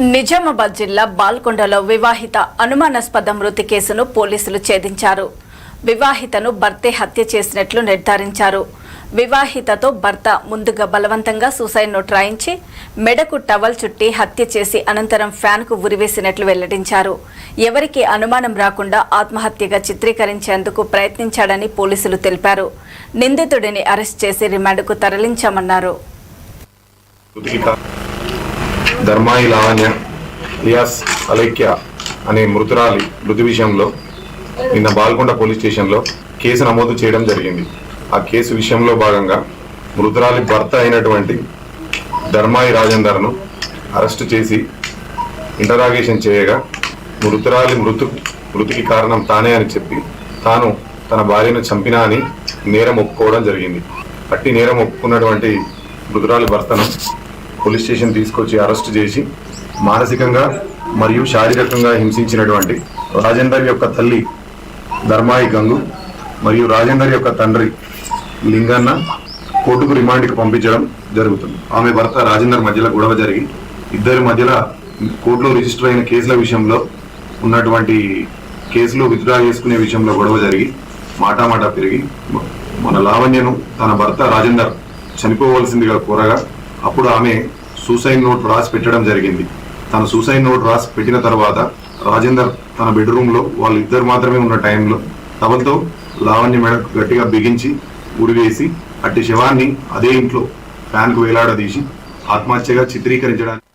నిజామాబాద్ జిల్లా బాల్కొండలో వివాహిత అనుమానాస్పద మృతి కేసును పోలీసులు ఛేదించారు. వివాహితను భర్తే హత్య చేసినట్లు నిర్ధారించారు. వివాహితతో భర్త ముందుగా బలవంతంగా సూసైడ్ నోట్ రాయించి మెడకు టవల్ చుట్టి హత్య చేసి అనంతరం ఫ్యాన్కు ఉరివేసినట్లు వెల్లడించారు. ఎవరికి అనుమానం రాకుండా ఆత్మహత్యగా చిత్రీకరించేందుకు ప్రయత్నించాడని పోలీసులు తెలిపారు. నిందితుడిని అరెస్ట్ చేసి రిమాండ్కు తరలించామన్నారు. ధర్మాయి లావణ్య ఇయాస్ అలైక్య అనే మృతురాలి మృతి విషయంలో నిన్న బాల్కొండ పోలీస్ స్టేషన్లో కేసు నమోదు చేయడం జరిగింది. ఆ కేసు విషయంలో భాగంగా మృతురాలి భర్త అయినటువంటి ధర్మాయి రాజేందర్ను అరెస్టు చేసి ఇంటరాగేషన్ చేయగా మృతురాలి మృతు మృతికి కారణం తానే అని చెప్పి తాను తన భార్యను చంపినా అని నేరం ఒప్పుకోవడం జరిగింది. అట్టి నేరం ఒప్పుకున్నటువంటి మృతురాలి భర్తను పోలీస్ స్టేషన్ తీసుకొచ్చి అరెస్ట్ చేసి మానసికంగా మరియు శారీరకంగా హింసించినటువంటి రాజేందర్ యొక్క తల్లి ధర్మాయి గంగు మరియు రాజేందర్ యొక్క తండ్రి లింగన్న కోర్టుకు రిమాండ్కి పంపించడం జరుగుతుంది. ఆమె భర్త రాజేందర్ మధ్యలో గొడవ జరిగి ఇద్దరి మధ్యలో కోర్టులో రిజిస్టర్ అయిన కేసుల విషయంలో ఉన్నటువంటి కేసులు విత్డ్రా చేసుకునే విషయంలో గొడవ జరిగి మాటామాటా పెరిగి మన లావణ్యను తన భర్త రాజేందర్ చనిపోవలసిందిగా కోరగా అప్పుడు ఆమె సూసైడ్ నోట్ రాసి పెట్టడం జరిగింది. తన సూసైడ్ నోట్ రాసి పెట్టిన తర్వాత రాజేందర్ తన బెడ్రూమ్లో వాళ్ళు ఇద్దరు మాత్రమే ఉన్న టైంలో తవలతో లావణ్య మెడ గట్టిగా బిగించి ఉరివేసి అట్టి శవాన్ని అదే ఇంట్లో ఫ్యాన్కు వేలాడదీసి ఆత్మహత్యగా చిత్రీకరించడానికి